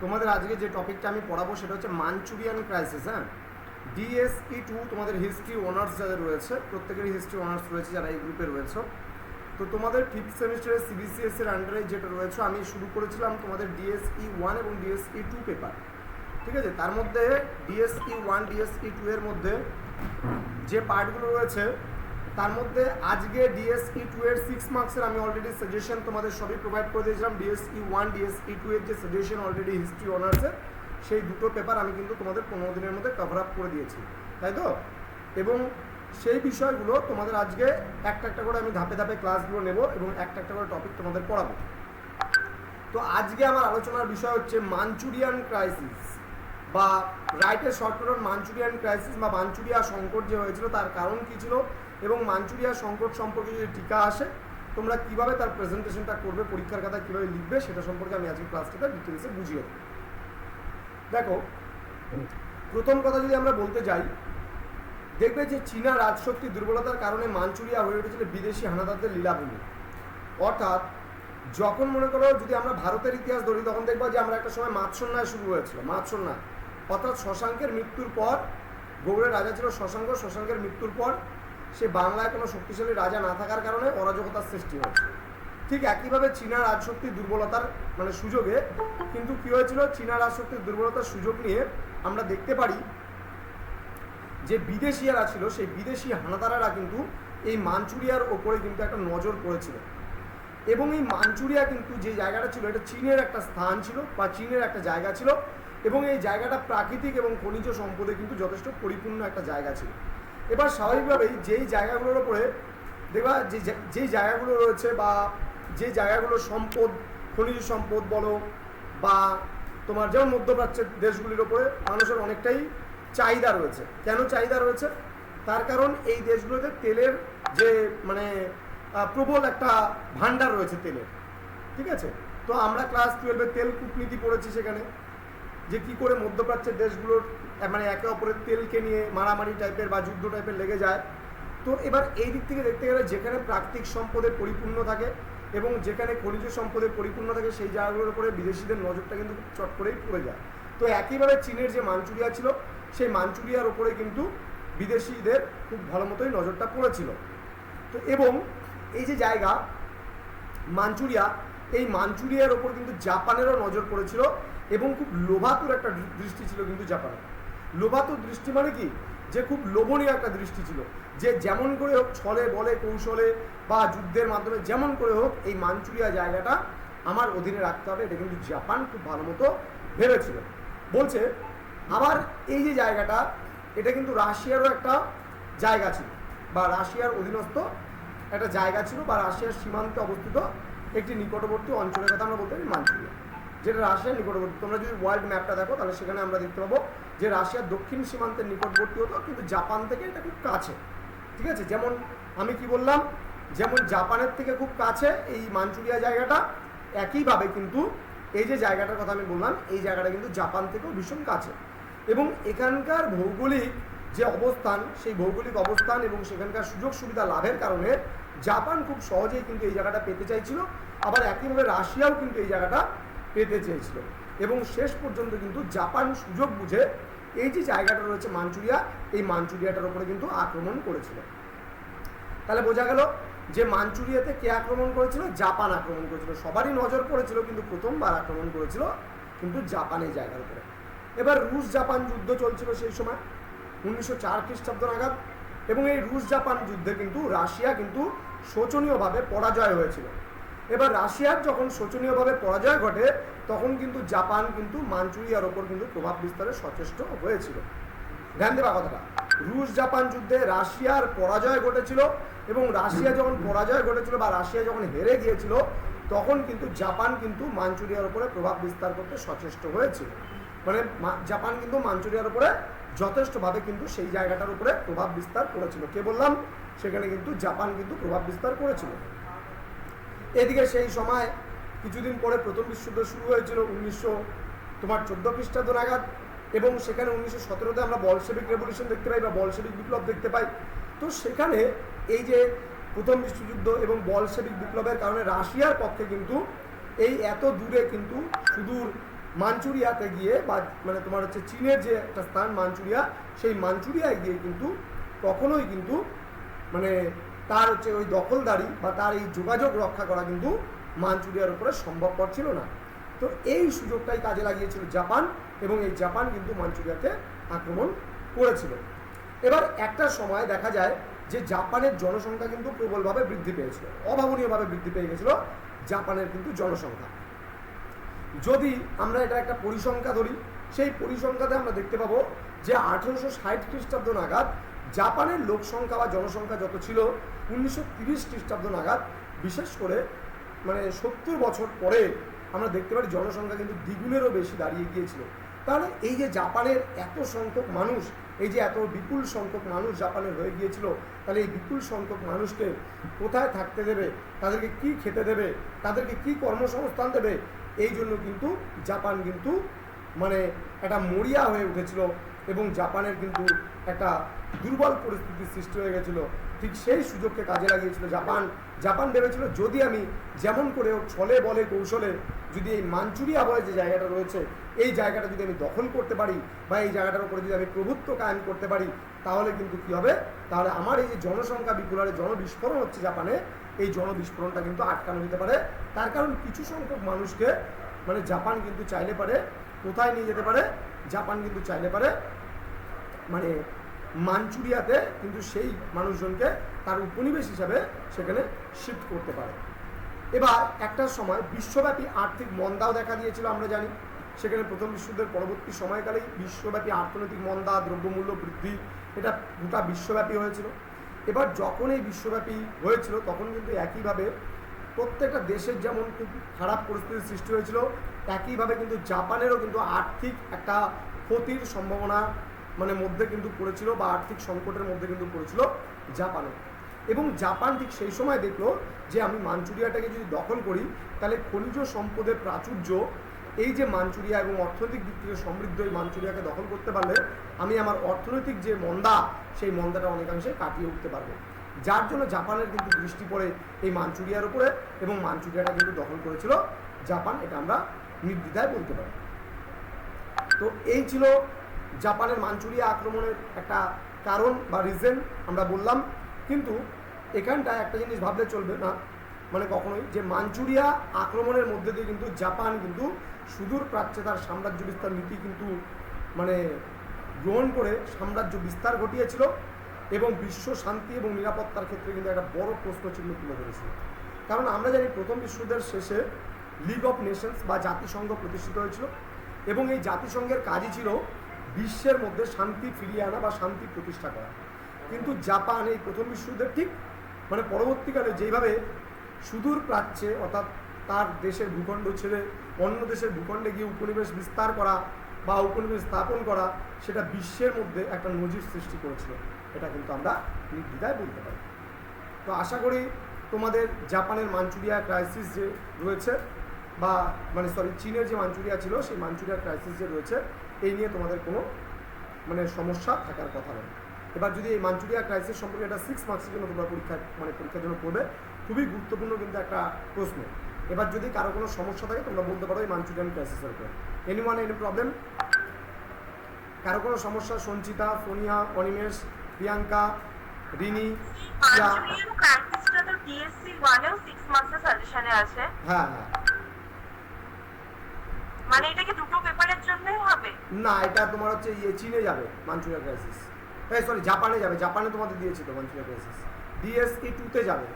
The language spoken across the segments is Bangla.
তোমাদের আজকে যে টপিকটা আমি পড়াবো সেটা হচ্ছে মাঞ্চুরিয়ান ক্রাইসিস হ্যাঁ? ডিএসই টু তোমাদের হিস্ট্রি অনার্স যাদের রয়েছে, প্রত্যেকেরই হিস্ট্রি অনার্স রয়েছে যারা এই গ্রুপে রয়েছে। তো তোমাদের ফিফথ সেমিস্টারের সিবিসিএস এর আন্ডারে যেটা রয়েছে, আমি শুরু করেছিলাম তোমাদের ডিএসই ওয়ান এবং ডিএসই টু পেপার ঠিক আছে? তার মধ্যে ডিএসই ওয়ান ডিএসই টু এর মধ্যে যে পার্টগুলো রয়েছে তার মধ্যে আজকে ডিএসই টু এর সিক্স মার্কসের আমি অলরেডি সাজেশন তোমাদের সবই প্রোভাইড করে দিয়েছিলাম। ডিএসই ওয়ান ডিএসই টু এর যে সাজেশন অলরেডি হিস্ট্রি অনার্সের সেই দুটো পেপার আমি কিন্তু তোমাদের পনেরো দিনের মধ্যে কভার আপ করে দিয়েছি। তাই তো? এবং সেই বিষয়গুলো তোমাদের আজকে একটা একটা করে আমি ধাপে ধাপে ক্লাসগুলো নেব এবং একটা একটা করে টপিক তোমাদের পড়াবো। তো আজকে আমার আলোচনার বিষয় হচ্ছে মাঞ্চুরিয়ান ক্রাইসিস বা রাইটের শর্টকাট মাঞ্চুরিয়ান ক্রাইসিস বা মাঞ্চুরিয়া সংকট যে হয়েছিল তার কারণ কী ছিল? এবং মাঞ্চুরিয়া সংকট সম্পর্কে যদি টিকা আসে, তোমরা কীভাবে তার প্রেজেন্টেশনটা করবে, পরীক্ষার কথা কীভাবে লিখবে, সেটা সম্পর্কে আমি আজকে ক্লাসটাতে ডিটেলসে বুঝিয়ে দেবো। দেখো, প্রথম কথা যদি আমরা বলতে যাই, দেখবে যে চীনা রাজশক্তি দুর্বলতার কারণে মাঞ্চুরিয়া হয়ে উঠেছিল বিদেশি হানাদারদের লীলাভূমি। অর্থাৎ, যখন মনে করো যদি আমরা ভারতের ইতিহাস ধরি, তখন দেখব যে আমরা একটা সময় মাৎসন্যায় শুরু হয়েছিল, মাৎসন্যায়। অর্থাৎ শশাঙ্কের মৃত্যুর পর, গৌড়ের রাজা ছিল শশাঙ্ক, শশাঙ্কের মৃত্যুর পর সে বাংলায় কোনো শক্তিশালী রাজা না থাকার কারণে অরাজকতার সৃষ্টি হয়েছে। ঠিক একইভাবে চীনা রাজশক্তির দুর্বলতার মানে সুযোগে কিন্তু কী হয়েছিল? চীনা রাজশক্তির দুর্বলতার সুযোগ নিয়ে আমরা দেখতে পারি যে বিদেশিয়ারা ছিল, সেই বিদেশি হানাদারেরা কিন্তু এই মাঞ্চুরিয়ার ওপরে কিন্তু একটা নজর পড়েছিল। এবং এই মাঞ্চুরিয়া কিন্তু যে জায়গাটা ছিল, এটা চীনের একটা স্থান ছিল বা চীনের একটা জায়গা ছিল এবং এই জায়গাটা প্রাকৃতিক এবং খনিজ সম্পদে কিন্তু যথেষ্ট পরিপূর্ণ একটা জায়গা ছিল। এবার স্বাভাবিকভাবেই যেই জায়গাগুলোর ওপরে দেখবা যে যেই জায়গাগুলো রয়েছে বা যে জায়গাগুলোর সম্পদ, খনিজ সম্পদ বলো বা তোমার যেমন মধ্যপ্রাচ্যের দেশগুলির ওপরে মানুষের অনেকটাই চাহিদা রয়েছে। কেন চাহিদা রয়েছে? তার কারণ এই দেশগুলোতে তেলের যে মানে প্রবল একটা ভান্ডার রয়েছে তেলের। ঠিক আছে? তো আমরা ক্লাস টুয়েলভে তেল কূটনীতি পড়েছি সেখানে। যে কি করে মধ্যপ্রাচ্যের দেশগুলোর মানে একে অপরের তেলকে নিয়ে মারামারি টাইপের বা যুদ্ধ টাইপের লেগে যায়। তো এবার এই দিক থেকে দেখতে গেলে যেখানে প্রাকৃতিক সম্পদে পরিপূর্ণ থাকে এবং যেখানে খনিজ সম্পদে পরিপূর্ণ থাকে সেই জায়গাগুলোর উপরে বিদেশিদের নজরটা কিন্তু চট করেই পড়ে যায়। তো একইভাবে চীনের যে মাঞ্চুরিয়া ছিল, সেই মাঞ্চুরিয়ার ওপরে কিন্তু বিদেশিদের খুব ভালো মতোই নজরটা পড়েছিল। তো এবং এই যে জায়গা, মাঞ্চুরিয়া, এই মাঞ্চুরিয়ার ওপর কিন্তু জাপানেরও নজর পড়েছিল এবং খুব লোভাতুর একটা দৃষ্টি ছিল কিন্তু জাপানের। লোভাতুর দৃষ্টি মানে কি? যে খুব লোভনীয় একটা দৃষ্টি ছিল। যে যেমন করে হোক ছলে, বলে, কৌশলে বা যুদ্ধের মাধ্যমে যেমন করে হোক এই মাঞ্চুরিয়া জায়গাটা আমার অধীনে রাখতে হবে। এটা কিন্তু জাপান খুব ভালো মতো ভেবেছিল। বলছে, আবার এই যে জায়গাটা, এটা কিন্তু রাশিয়ারও একটা জায়গা ছিল বা রাশিয়ার অধীনস্থ একটা জায়গা ছিল বা রাশিয়ার সীমান্তে অবস্থিত একটি নিকটবর্তী অঞ্চলের কথা আমরা বলতে পারি মাঞ্চুরিয়া। যেটা রাশিয়ার নিকটবর্তী। তোমরা যদি ওয়ার্ল্ড ম্যাপটা দেখো, তাহলে সেখানে আমরা দেখতে পাবো যে রাশিয়ার দক্ষিণ সীমান্তের নিকটবর্তী হতো, কিন্তু জাপান থেকে এটা খুব কাছে। ঠিক আছে? যেমন আমি কি বললাম? যেমন জাপানের থেকে খুব কাছে এই মাঞ্চুরিয়া জায়গাটা, একইভাবে কিন্তু এই যে জায়গাটার কথা আমি বললাম, এই জায়গাটা কিন্তু জাপান থেকেও ভীষণ কাছে। এবং এখানকার ভৌগোলিক যে অবস্থান, সেই ভৌগোলিক অবস্থান এবং সেখানকার সুযোগ সুবিধা লাভের কারণে জাপান খুব সহজেই কিন্তু এই জায়গাটা পেতে চাইছিল। আবার একইভাবে রাশিয়াও কিন্তু এই জায়গাটা পেতে চেয়েছিল। এবং শেষ পর্যন্ত কিন্তু জাপান সুযোগ বুঝে এই যে জায়গাটা রয়েছে মাঞ্চুরিয়া, এই মাঞ্চুরিয়াটার উপরে কিন্তু আক্রমণ করেছিল। তাহলে বোঝা গেল যে মাঞ্চুরিয়াতে কে আক্রমণ করেছিল? জাপান আক্রমণ করেছিল। সবারই নজর পড়েছিল, কিন্তু প্রথমবার আক্রমণ করেছিল কিন্তু জাপানের জায়গার উপরে। এবার রুশ জাপান যুদ্ধ চলছিল সেই সময়, উনিশশো চার খ্রিস্টাব্দ নাগাদ, এবং এই রুশ জাপান যুদ্ধে কিন্তু রাশিয়া কিন্তু শোচনীয়ভাবে পরাজয় হয়েছিল। এবার রাশিয়ার যখন শোচনীয়ভাবে পরাজয় ঘটে, তখন কিন্তু জাপান কিন্তু মাঞ্চুরিয়ার ওপর কিন্তু প্রভাব বিস্তারে সচেষ্ট হয়েছিল। ধ্যান দেবা কথাটা। রুশ জাপান যুদ্ধে রাশিয়ার পরাজয় ঘটেছিল এবং রাশিয়া যখন পরাজয় ঘটেছিল বা রাশিয়া যখন হেরে গিয়েছিল, তখন কিন্তু জাপান কিন্তু মাঞ্চুরিয়ার উপরে প্রভাব বিস্তার করতে সচেষ্ট হয়েছিল। মানে জাপান কিন্তু মাঞ্চুরিয়ার উপরে যথেষ্টভাবে কিন্তু সেই জায়গাটার উপরে প্রভাব বিস্তার করেছিল। কে বললাম? সেখানে কিন্তু জাপান কিন্তু প্রভাব বিস্তার করেছিল। এদিকে সেই সময় কিছুদিন পরে প্রথম বিশ্বযুদ্ধ শুরু হয়েছিল উনিশশো তোমার চোদ্দ খ্রিস্টাব্দ নাগাদ এবং সেখানে উনিশশো সতেরোতে আমরা বলসেবিক রেভলিউশন দেখতে পাই বা বলসেবিক বিপ্লব দেখতে পাই। তো সেখানে এই যে প্রথম বিশ্বযুদ্ধ এবং বলসেবিক বিপ্লবের কারণে রাশিয়ার পক্ষে কিন্তু এই এত দূরে কিন্তু সুদূর মাঞ্চুরিয়াতে গিয়ে বা মানে তোমার হচ্ছে চীনের যে একটা স্থান মাঞ্চুরিয়া, সেই মাঞ্চুরিয়ায় গিয়ে কিন্তু কখনোই কিন্তু মানে তার হচ্ছে ওই দখলদারি বা তার এই যোগাযোগ রক্ষা করা কিন্তু মাঞ্চুরিয়ার উপরে সম্ভবপর ছিল না। তো এই সুযোগটাই কাজে লাগিয়েছিল জাপান এবং এই জাপান কিন্তু মাঞ্চুরিয়াকে আক্রমণ করেছিল। এবার একটা সময় দেখা যায় যে জাপানের জনসংখ্যা কিন্তু প্রবলভাবে বৃদ্ধি পেয়েছিল, অভাবনীয়ভাবে বৃদ্ধি পেয়ে গেছিল জাপানের কিন্তু জনসংখ্যা। যদি আমরা এটা একটা পরিসংখ্যা ধরি, সেই পরিসংখ্যাতে আমরা দেখতে পাবো যে আঠেরোশো ষাট খ্রিস্টাব্দ নাগাদ জাপানের লোক সংখ্যা বা জনসংখ্যা যত ছিল, উনিশশো তিরিশ খ্রিস্টাব্দ নাগাদ, বিশেষ করে মানে সত্তর বছর পরে আমরা দেখতে পারি জনসংখ্যা কিন্তু দ্বিগুণেরও বেশি দাঁড়িয়ে গিয়েছিল। তাহলে এই যে জাপানের এত সংখ্যক মানুষ, এই যে এত বিপুল সংখ্যক মানুষ জাপানের হয়ে গিয়েছিল, তাহলে এই বিপুল সংখ্যক মানুষকে কোথায় থাকতে দেবে? তাদেরকে কি খেতে দেবে? তাদেরকে কি কর্মসংস্থান দেবে? এই জন্য কিন্তু জাপান কিন্তু মানে একটা মরিয়া হয়ে উঠেছিল এবং জাপানের কিন্তু একটা দুর্বল পরিস্থিতির সৃষ্টি হয়ে গেছিল। ঠিক সেই সুযোগকে কাজে লাগিয়েছিল জাপান। জাপান ভেবেছিল, যদি আমি যেমন করে হোক ছলে, বলে, কৌশলে যদি এই মাঞ্চুরিয়া বলে যে জায়গাটা রয়েছে, এই জায়গাটা যদি আমি দখল করতে পারি বা এই জায়গাটার উপরে যদি আমি প্রভুত্ব কায়েম করতে পারি, তাহলে কিন্তু কি হবে? তাহলে আমার এই যে জনসংখ্যা বিপুল হারে জনবিস্ফোরণ হচ্ছে জাপানে, এই জনবিস্ফোরণটা কিন্তু আটকানো যেতে পারে। তার কারণ কিছু সংখ্যক মানুষকে মানে জাপান কিন্তু চাইলে পারে, কোথায় নিয়ে যেতে পারে? জাপান কিন্তু চাইলে পারে মানে মাঞ্চুরিয়াতে কিন্তু সেই মানুষজনকে তার উপনিবেশ হিসাবে সেখানে শিফট করতে পারে। এবার একটা সময় বিশ্বব্যাপী আর্থিক মন্দাও দেখা দিয়েছিল আমরা জানি। সেখানে প্রথম বিশ্বযুদ্ধের পরবর্তী সময়কালেই বিশ্বব্যাপী অর্থনৈতিক মন্দা, দ্রব্যমূল্য বৃদ্ধি, এটা গোটা বিশ্বব্যাপী হয়েছিল। এবার যখন এই বিশ্বব্যাপী হয়েছিল, তখন কিন্তু একইভাবে প্রত্যেকটা দেশের যেমন খুব খারাপ পরিস্থিতির সৃষ্টি হয়েছিল, একইভাবে কিন্তু জাপানেরও কিন্তু আর্থিক একটা ক্ষতির সম্ভাবনা মানে মধ্যে কিন্তু পড়েছিল বা আর্থিক সংকটের মধ্যে কিন্তু পড়েছিল জাপানও এবং জাপান ঠিক সেই সময় দেখল যে আমি মাঞ্চুরিয়াটাকে যদি দখল করি, তাহলে খনিজ সম্পদের প্রাচুর্য, এই যে মাঞ্চুরিয়া এবং অর্থনৈতিক দিক থেকে সমৃদ্ধ এই মাঞ্চুরিয়াকে দখল করতে পারলে আমি আমার অর্থনৈতিক যে মন্দা, সেই মন্দাটা অনেকাংশে কাটিয়ে উঠতে পারব। যার জন্য জাপানের কিন্তু দৃষ্টি পড়ে এই মাঞ্চুরিয়ার উপরে এবং মাঞ্চুরিয়াটা কিন্তু দখল করেছিল জাপান, এটা আমরা নির্দ্বিধায় বলতে পারি। তো এই ছিল জাপানের মাঞ্চুরিয়া আক্রমণের একটা কারণ বা রিজন আমরা বললাম। কিন্তু এখানটায় একটা জিনিস ভাবলে চলবে না। মানে কখনোই যে মাঞ্চুরিয়া আক্রমণের মধ্যে দিয়ে কিন্তু জাপান কিন্তু সুদূর প্রাচ্যে তার সাম্রাজ্য বিস্তার নীতি কিন্তু মানে গ্রহণ করে সাম্রাজ্য বিস্তার ঘটিয়েছিল এবং বিশ্ব শান্তি এবং নিরাপত্তার ক্ষেত্রে কিন্তু একটা বড় প্রশ্নচিহ্ন তুলে ধরেছিল। কারণ আমরা জানি প্রথম বিশ্বযুদ্ধের শেষে লিগ অফ নেশনস বা জাতিসংঘ প্রতিষ্ঠিত হয়েছিল এবং এই জাতিসংঘের কাজই ছিল বিশ্বের মধ্যে শান্তি ফিরিয়ে আনা বা শান্তি প্রতিষ্ঠা করা। কিন্তু জাপান এই প্রথম বিশ্বযুদ্ধের ঠিক মানে পরবর্তীকালে যেইভাবে সুদূর প্রাচ্যে অর্থাৎ তার দেশের ভূখণ্ড ছেড়ে অন্য দেশের ভূখণ্ডে গিয়ে উপনিবেশ বিস্তার করা বা উপনিবেশ স্থাপন করা, সেটা বিশ্বের মধ্যে একটা নজির সৃষ্টি করেছিল। এটা কিন্তু আমরা নির্দ্বিধায় বলতে পারি। তো আশা করি তোমাদের জাপানের মাঞ্চুরিয়া ক্রাইসিস যে রয়েছে বা মানে সরি চীনের যে মাঞ্চুরিয়া ছিল সেই মাঞ্চুরিয়া ক্রাইসিস যে রয়েছে এই নিয়ে তোমাদের কোনো মানে সমস্যা থাকার কথা নয়। এবার যদি এই মাঞ্চুরিয়া ক্রাইসিস সম্পর্কে একটা সিক্স মার্কসের জন্য তোমরা পরীক্ষা মানে পরীক্ষার জন্য পড়বে খুবই গুরুত্বপূর্ণ কিন্তু একটা প্রশ্ন। এবার যদি কারও কোনো সমস্যা থাকে তোমরা বলতে পারো এই মাঞ্চুরিয়ান ক্রাইসিসের উপর। এনি ওয়ান এনি প্রবলেম কারও কোনো সমস্যা? সঞ্চিতা সোনিয়া অনিমেষ প্রিয়াঙ্কা রিনি প্রিয়া হ্যাঁ ক্রাইসিসটা তো ডিএসসি ওয়ানেও সিক্স মান্থসের সাজেশনে আছে হ্যাঁ হ্যাঁ মানে এটা কি দুটো পেপারের জন্যই হবে? না এটা তোমার হচ্ছে ইয়ে চীনে যাবে মাঞ্চুরিয়া ক্রাইসিস এই সরি জাপানে যাবে জাপানে তোমাদের দিয়েছি তো মাঞ্চুরিয়া ক্রাইসিস ডিএসই টুতে যাবে।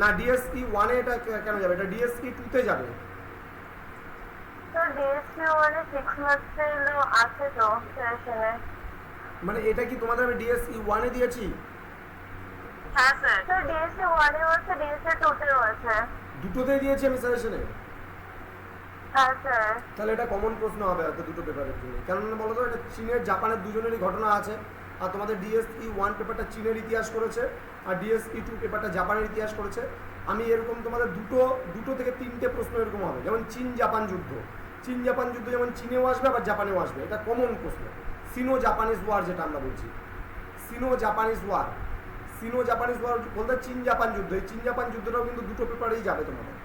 না ডিএসই ওয়ানে এটা কেন যাবে? এটা ডিএসই টুতে যাবে। ওয়ানে মানে এটা কি তোমাদের আমি ডিএসই ওয়ানে দিয়েছি? হ্যাঁ স্যার তো ডিএসসি ওয়ানেও আছে ডিএসসি টুতেও আছে দুটোতেই দিয়েছি আমি সাজেশনে হ্যাঁ তাহলে এটা কমন প্রশ্ন হবে হয়তো দুটো পেপারের জন্য। কেননা বলো তো এটা চীনের জাপানের দুজনেরই ঘটনা আছে। আর তোমাদের ডিএসই ওয়ান পেপারটা চীনের ইতিহাস করেছে আর ডিএসই টু পেপারটা জাপানের ইতিহাস করেছে। আমি এরকম তোমাদের দুটো দুটো থেকে তিনটে প্রশ্ন এরকম হবে। যেমন চীন জাপান যুদ্ধ। চীন জাপান যুদ্ধ যেমন চীনেও আসবে আবার জাপানেও আসবে। এটা কমন প্রশ্ন। সিনো জাপানিজ ওয়ার যেটা আমরা বলছি। Sino Japanese war Sino Japanese war বলতে চীন জাপান যুদ্ধ। এই চীন জাপান যুদ্ধটাও কিন্তু দুটো পেপারেই যাবে তোমাদের।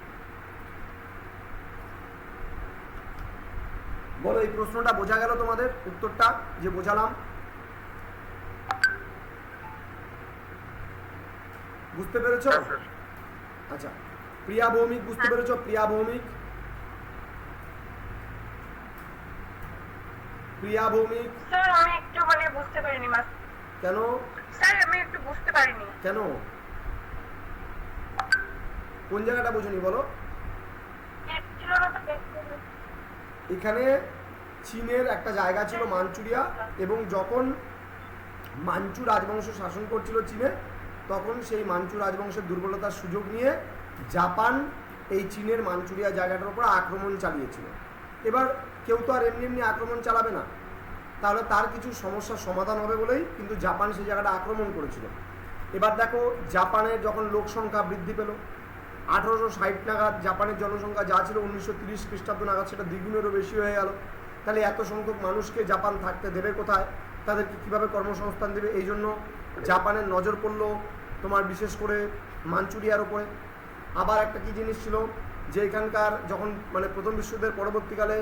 বলো এই প্রশ্নটা বোঝা গেল তোমাদের? উত্তরটা যে বোঝালাম। বুঝতে পেরেছ? হ্যাঁ, আচ্ছা প্রিয়া ভৌমিক বুঝতে হ্যাঁ। পেরেছ? প্রিয়া ভৌমিক। প্রিয়া ভৌমিক। স্যার আমি একটু মানে বুঝতে পারিনি মাস্টার। কেন? স্যার আমি একটু বুঝতে পারিনি। কেন? কোন জায়গাটা বুঝুনি বলো? এখানে চীনের একটা জায়গা ছিল মাঞ্চুরিয়া এবং যখন মাঞ্চু রাজবংশ শাসন করছিল চীনে তখন সেই মাঞ্চু রাজবংশের দুর্বলতার সুযোগ নিয়ে জাপান এই চীনের মাঞ্চুরিয়া জায়গাটার উপর আক্রমণ চালিয়েছিল। এবার কেউ তো আর এমনি এমনি আক্রমণ চালাবে না। তাহলে তার কিছু সমস্যার সমাধান হবে বলেই কিন্তু জাপান সেই জায়গাটা আক্রমণ করেছিল। এবার দেখো, জাপানের যখন লোক সংখ্যা বৃদ্ধি পেল, আঠারোশো ষাট নাগাদ জাপানের জনসংখ্যা যা ছিল উনিশশো তিরিশ খ্রিস্টাব্দ নাগাদ সেটা দ্বিগুণেরও বেশি হয়ে গেল। তাহলে এত সংখ্যক মানুষকে জাপান থাকতে দেবে কোথায়? তাদেরকে কীভাবে কর্মসংস্থান দেবে? এই জন্য জাপানের নজর পড়ল তোমার বিশেষ করে মাঞ্চুরিয়ার ওপরে আবার একটা কী জিনিস ছিল, যে এখানকার যখন মানে প্রথম বিশ্বযুদ্ধের পরবর্তীকালে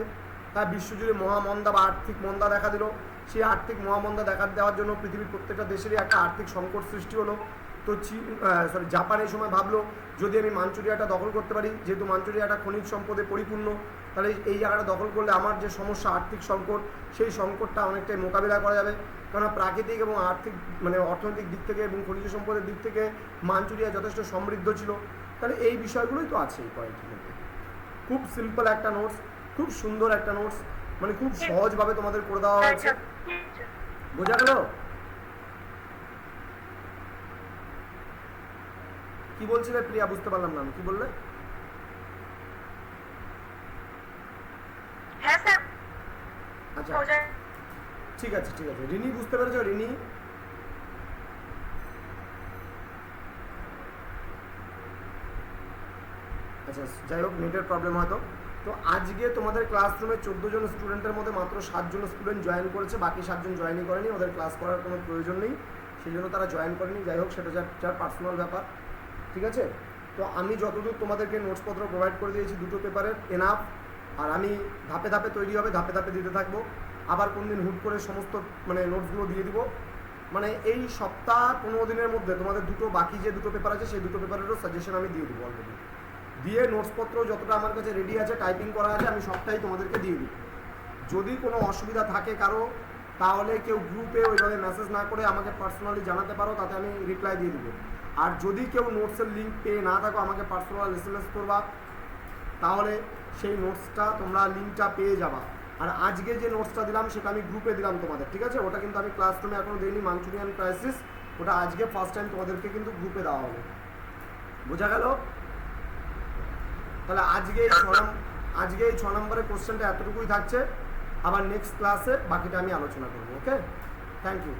তার বিশ্বজুড়ে মহামন্দা বা আর্থিক মন্দা দেখা দিল। সেই আর্থিক মহামন্দা দেখা দেওয়ার জন্য পৃথিবীর প্রত্যেকটা দেশেরই একটা আর্থিক সংকট সৃষ্টি হলো। তো চীন সরি জাপান এই সময় ভাবলো, যদি আমি মাঞ্চুরিয়াটা দখল করতে পারি, যেহেতু মাঞ্চুরিয়াটা খনিজ সম্পদে পরিপূর্ণ, তাহলে এই জায়গাটা দখল করলে আমার যে সমস্যা, আর্থিক সংকট, সেই সংকটটা অনেকটাই মোকাবিলা করা যাবে। কেননা প্রাকৃতিক এবং আর্থিক মানে অর্থনৈতিক দিক থেকে এবং খনিজ সম্পদের দিক থেকে মাঞ্চুরিয়া যথেষ্ট সমৃদ্ধ ছিল। তাহলে এই বিষয়গুলোই তো আছে এই পয়েন্টের খুব সিম্পল একটা নোটস খুব সুন্দর একটা নোটস মানে খুব সহজভাবে তোমাদের করে দেওয়া হয়েছে। আচ্ছা। বোঝা গেল? কি বলছিলে প্রিয়া? বুঝতে পারলাম না কি বললে? হ্যাঁ আচ্ছা। ঠিক আছে ঠিক আছে। রিনি বুঝতে পেরেছ? রিনি? আচ্ছা যাই হোক নেটের প্রবলেম হয়তো। তো আজকে তোমাদের ক্লাসরুমে চোদ্দ জন স্টুডেন্টের মধ্যে মাত্র সাতজন স্টুডেন্ট জয়েন করেছে, বাকি সাতজন জয়েনই করেনি, ওদের ক্লাস করার কোনো প্রয়োজন নেই। সেই জন্য তারা জয়েন করেনি, যাই হোক, সেটা যার যার পার্সোনাল ব্যাপার। ঠিক আছে? তো আমি যতদূর তোমাদেরকে নোটসপত্র প্রোভাইড করে দিয়েছি, দুটো পেপারের এনাফ আর আমি ধাপে ধাপে তৈরি হবে, ধাপে ধাপে দিতে থাকব। আবার কোন দিন হুট করে সমস্ত মানে নোটসগুলো দিয়ে দিব। মানে এই সপ্তাহ পনেরো দিনের মধ্যে তোমাদের দুটো বাকি যে দুটো পেপার আছে, সেই দুটো পেপারেরও সাজেশন আমি দিয়ে দেবো অলরেডি দিয়ে নোটসপত্র যতটা আমার কাছে রেডি আছে টাইপিং করা আছে, আমি সবটাই তোমাদেরকে দিয়ে দিই। যদি কোনো অসুবিধা থাকে কারও, তাহলে কেউ গ্রুপে ওইভাবে মেসেজ না করে আমাকে পার্সোনালি জানাতে পারো, তাতে আমি রিপ্লাই দিয়ে দেবো। আর যদি কেউ নোটসের লিঙ্ক পেয়ে না থাকো, আমাকে পার্সোনাল এস এম এস করবা, তাহলে সেই নোটসটা তোমরা লিঙ্কটা পেয়ে যাবা। আর আজকে যে নোটসটা দিলাম, সেটা আমি গ্রুপে দিলাম তোমাদের, ঠিক আছে? ওটা কিন্তু আমি ক্লাসরুমে এখনও দিইনি মাঞ্চুরিয়ান ক্রাইসিস ওটা আজকে ফার্স্ট টাইম তোমাদেরকে কিন্তু গ্রুপে দেওয়া হবে। বোঝা গেল? তাহলে আজকে এই ছ আজকে এই ছ নম্বরের কোশ্চেনটা এতটুকুই থাকছে। আবার নেক্সট ক্লাসে বাকিটা আমি আলোচনা করব ওকে থ্যাংক ইউ